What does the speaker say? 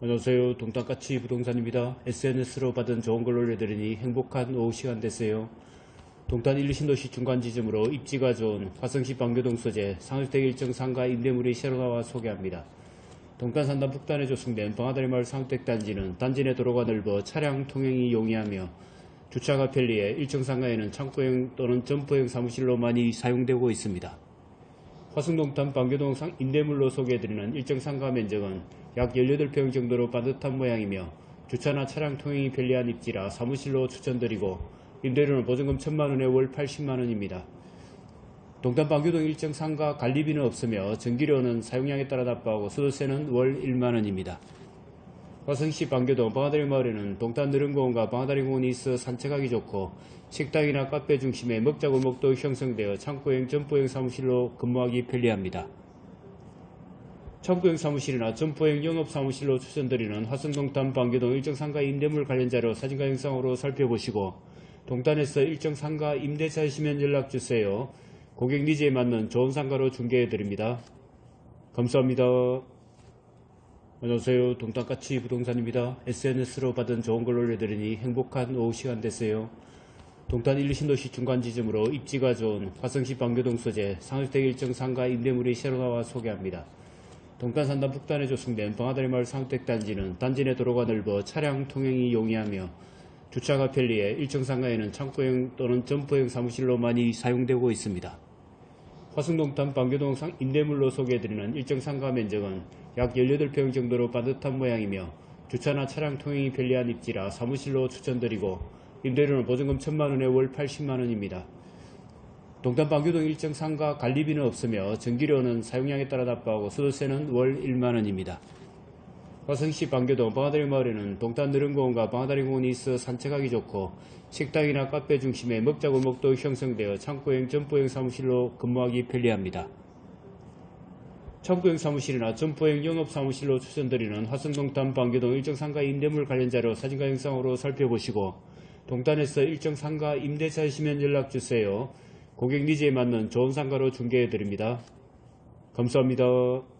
안녕하세요. 동탄가치 부동산입니다. SNS로 받은 좋은 걸 올려드리니 행복한 오후 시간 되세요. 동탄 1, 2 신도시 중간 지점으로 입지가 좋은 화성시 방교동 소재 상주택 일정 상가 임대물이 새로 나와 소개합니다. 동탄 산단 북단에 조성된 방아다리 마을 상주택 단지는 단지 내 도로가 넓어 차량 통행이 용이하며 주차가 편리해 일정 상가에는 창고형 또는 점포형 사무실로 많이 사용되고 있습니다. 화승동탄 방교동 상- 임대물로 소개해드리는 일정 상가 면적은 약 18평 정도로 반듯한 모양이며 주차나 차량 통행이 편리한 입지라 사무실로 추천드리고 임대료는 보증금 1천만원에 월 80만원입니다. 동탄 방교동 일정 상가 관리비는 없으며 전기료는 사용량에 따라 납부하고 수도세는 월 1만원입니다. 화성시 방교동 방아다리 마을에는 동탄 느른공원과 방아다리 공원이 있어 산책하기 좋고 식당이나 카페 중심에 먹자골목도 형성되어 창고형 점포형 사무실로 근무하기 편리합니다. 창고형 사무실이나 점포형 영업사무실로 추천드리는 화성동탄 방교동 일정상가 임대물 관련 자료 사진과 영상으로 살펴보시고 동탄에서 일정상가 임대차이시면 연락주세요. 고객 니즈에 맞는 좋은 상가로 중개해드립니다. 감사합니다. 안녕하세요. 동탄가치 부동산입니다. SNS로 받은 좋은 걸 올려드리니 행복한 오후 시간 되세요. 동탄 1, 2 신도시 중간 지점으로 입지가 좋은 화성시 방교동 소재 상주택 일정 상가 임대물이 새로 나와 소개합니다. 동탄 산단 북단에 조성된 방아다리 마을 상주택 단지는 단지 내 도로가 넓어 차량 통행이 용이하며 주차가 편리해 일정 상가에는 창고형 또는 점포형 사무실로 많이 사용되고 있습니다. 화승동탄 방교동 상- 임대물로 소개해드리는 일정 상가 면적은 약 18평 정도로 반듯한 모양이며 주차나 차량 통행이 편리한 입지라 사무실로 추천드리고 임대료는 보증금 1천만원에 월 80만원입니다. 동탄 방교동 일정 상가 관리비는 없으며 전기료는 사용량에 따라 납부하고 수도세는 월 1만원입니다. 화성시 방교동 방아다리 마을에는 동탄 느른공원과 방아다리 공원이 있어 산책하기 좋고 식당이나 카페 중심에 먹자골목도 형성되어 창고형 점포형 사무실로 근무하기 편리합니다. 창고형 사무실이나 점포형 영업사무실로 추천드리는 화성동탄 방교동 일정상가 임대물 관련 자료 사진과 영상으로 살펴보시고 동탄에서 일정상가 임대차이시면 연락주세요. 고객 니즈에 맞는 좋은 상가로 중개해드립니다. 감사합니다.